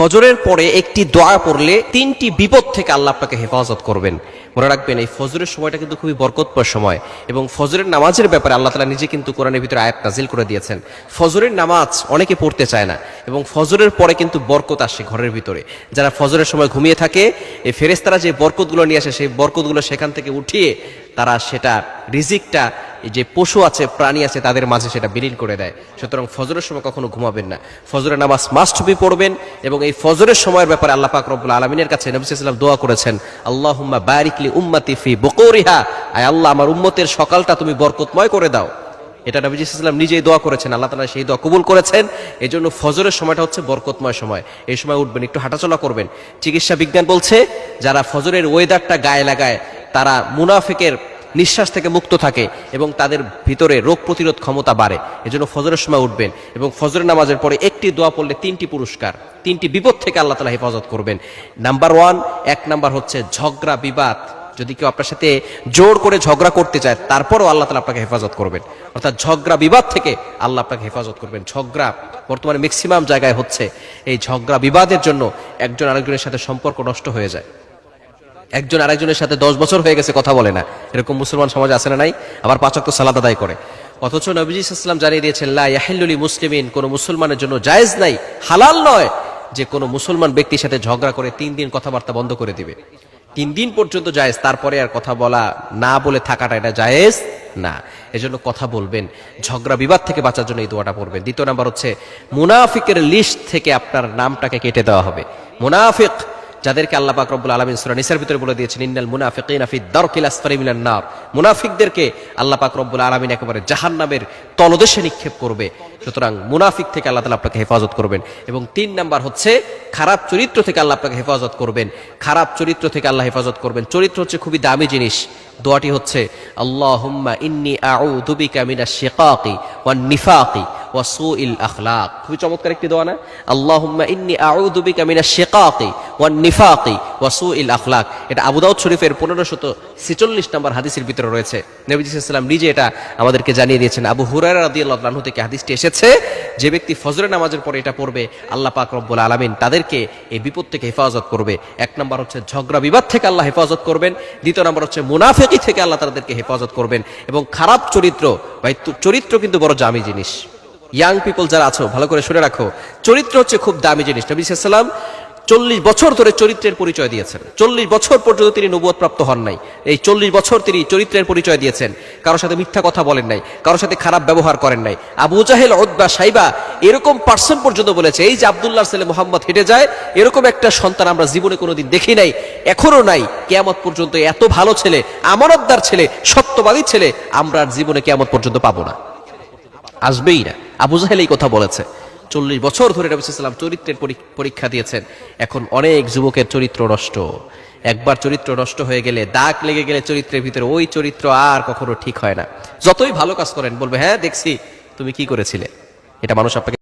ফজরের পরে একটি দোয়া পড়লে তিনটি বিপদ থেকে আল্লাহ আপনাকে হেফাজত করবেন। মনে রাখবেন, এই ফজরের সময়টা কিন্তু খুবই বরকতপর সময় এবং ফজরের নামাজের ব্যাপারে আল্লাহ তালা নিজে কিন্তু কোরআনের ভিতরে আয়াত নাজিল করে দিয়েছেন। ফজরের নামাজ অনেকে পড়তে চায় না এবং ফজরের পরে কিন্তু বরকত আসে ঘরের ভিতরে। যারা ফজরের সময় ঘুমিয়ে থাকে, এই ফেরেস্তারা যে বরকতগুলো নিয়ে আসে, সেই বরকতগুলো সেখান থেকে উঠিয়ে তারা সেটা রিজিকটা যে পশু আছে, প্রাণী আছে, তাদের মাঝে সেটা বিলীন করে দেয়। সুতরাং ফজরের সময় কখনো ঘুমাবেন না। ফজরের নামাজ মাস্ট বি পড়বেন এবং এই ফজরের সময়ের ব্যাপারে আল্লাহ পাক রব্বুল আলমিনের কাছে নবী সাল্লাম দোয়া করেছেন, আল্লাহুম্মা বারিকলি উম্মাতি ফি বকরিহা। আয় আল্লাহ, আমার উম্মতের সকালটা তুমি বরকতময় করে দাও। এটা নবী সাল্লাম নিজেই দোয়া করেছেন, আল্লাহ তালা সেই দোয়া কবুল করেছেন। এই জন্য ফজরের সময়টা হচ্ছে বরকতময় সময়। এই সময় উঠবেন, একটু হাঁটাচলা করবেন। চিকিৎসা বিজ্ঞান বলছে, যারা ফজরের ওয়েদারটা গায়ে লাগায় তারা মুনাফিকের নিঃশ্বাস থেকে মুক্ত থাকে এবং তাদের ভিতরে রোগ প্রতিরোধ ক্ষমতা বাড়ে। এজন্য ফজরের সময় উঠবেন এবং ফজরের নামাজের পরে একটি দোয়া পড়লে তিনটি পুরস্কার, তিনটি বিপদ থেকে আল্লাহ তালা হেফাজত করবেন। নাম্বার ওয়ান, এক নাম্বার হচ্ছে ঝগড়া, বিবাদ। যদি কেউ আপনার সাথে জোর করে ঝগড়া করতে চায়, তারপরও আল্লাহ তালা আপনাকে হেফাজত করবেন। অর্থাৎ ঝগড়া, বিবাদ থেকে আল্লাহ আপনাকে হেফাজত করবেন। ঝগড়া বর্তমানে ম্যাক্সিমাম জায়গায় হচ্ছে। এই ঝগড়া, বিবাদের জন্য একজন আরেকজনের সাথে সম্পর্ক নষ্ট হয়ে যায়। একজন আরেকজনের সাথে দশ বছর হয়ে গেছে কথা বলে না। এরকম মুসলমান সমাজ আছে না নাই? আবার পাচক তো সালাদ আদায় করে। অথচ নবীজি ইসলাম জানিয়ে দিয়েছেন, লা ইয়াহিল্লুলি মুসলিমিন কোনো মুসলমানের জন্য জায়েজ নাই, হালাল নয় যে কোনো মুসলমান ব্যক্তির সাথে ঝগড়া করে তিন দিন কথাবার্তা বন্ধ করে দিবে। তিন দিন পর্যন্ত জায়েজ, তারপরে আর কথা বলা না বলে থাকাটা এটা জায়েজ না। এজন্য কথা বলবেন, ঝগড়া বিবাদ থেকে বাঁচার জন্য এই দোয়াটা পড়বেন। দ্বিতীয় নাম্বার হচ্ছে, মুনাফিকের লিস্ট থেকে আপনার নামটাকে কেটে দেওয়া হবে। মুনাফিক যাদেরকে আল্লাহ পাক আলামিন সূরা নিসার ভিতরে বলে দিয়েছেন, ইন্নাল মুনাফিকিনা ফি দারকিল আসফারি মিনান নার। মুনাফিকদেরকে আল্লাহ পাক আলামিন একেবারে জাহান্নামের তলদেশে নিক্ষেপ করবে। সুতরাং মুনাফিক থেকে আল্লাহ তাআলা আপনাকে হেফাজত করবেন। এবং তিন নাম্বার হচ্ছে, খারাপ চরিত্র থেকে আল্লাহ আপনাকে হেফাজত করবেন। খারাপ চরিত্র থেকে আল্লাহ হেফাজত করবেন। চরিত্র হচ্ছে খুবই দামি জিনিস। দোয়াটি হচ্ছে, আল্লাহুম্মা ইন্নী আউযু বিকা মিনাশ শিকাকি ওয়ান নিফাকি। ওয়া সুইল আখলাক। খুবই চমৎকার একটি দোয়া না? আল্লাহুম্মা ইন্নী আউযু বিকা মিনাশ শিকাকি ওয়ান নিফাকি ওয়া সুইল আখলাক। এটা আবু দাউদ শরীফের 1546 নম্বর হাদিসের ভিতরে রয়েছে। নবী সাল্লাল্লাহু নিজে এটা আমাদেরকে জানিয়ে দিয়েছেন। আবু হুরায়রা রাদিয়াল্লাহু আনহু থেকে হাদিসটি এসেছে, যে ব্যক্তি ফজরের নামাজের পরে এটা পড়বে, আল্লাহ পাক রব্বুল আলামিন তাদেরকে এই বিপদ থেকে হেফাজত করবে। এক নম্বর হচ্ছে ঝগড়া বিবাদ থেকে আল্লাহ হেফাজত করবেন। দ্বিতীয় নম্বর হচ্ছে মুনাফেকি থেকে আল্লাহ তাদেরকে হেফাজত করবেন। এবং খারাপ চরিত্র তু- চরিত্র কিন্তু বড় জামি জিনিস। ইয়াং পিপল যারা আছো, ভালো করে শুনে রাখো। চরিত্র হচ্ছে খুব দামি জিনিস। নবী সাল্লাম চল্লিশ বছর ধরে চরিত্রের পরিচয় দিয়েছেন। চল্লিশ বছর পর্যন্ত তিনি প্রাপ্ত হন নাই। এই চল্লিশ বছর তিনি চরিত্রের পরিচয় দিয়েছেন। কারোর সাথে মিথ্যা কথা বলেন নাই, কারোর সাথে খারাপ ব্যবহার করেন নাই। আবু জাহেল ওদবা সাইবা এরকম পার্সন পর্যন্ত বলেছে, এই যে আবদুল্লাহ ছেলে মোহাম্মদ হেঁটে যায়, এরকম একটা সন্তান আমরা জীবনে কোনোদিন দেখি নাই এখনও নাই। কেয়ামত পর্যন্ত এত ভালো ছেলে, আমানতদার ছেলে, সত্যবাদী ছেলে, আমরা জীবনে কেয়ামত পর্যন্ত পাবো না। আসবেই না। আবু জাহেল এই কথা বলেছে। চল্লিশ বছর ধরে নবী সাল্লাম চরিত্রের পরী- পরীক্ষা দিয়েছেন। এখন অনেক যুবকের চরিত্র নষ্ট। একবার চরিত্র নষ্ট হয়ে গেলে দাগ লেগে গেলে চরিত্রের ভিতরে ওই চরিত্র আর কখনো ঠিক হয় না। যতই ভালো কাজ করেন, বলবে হ্যাঁ দেখছি। তুমি কি করেছিলে? এটা মানুষ আপনাকে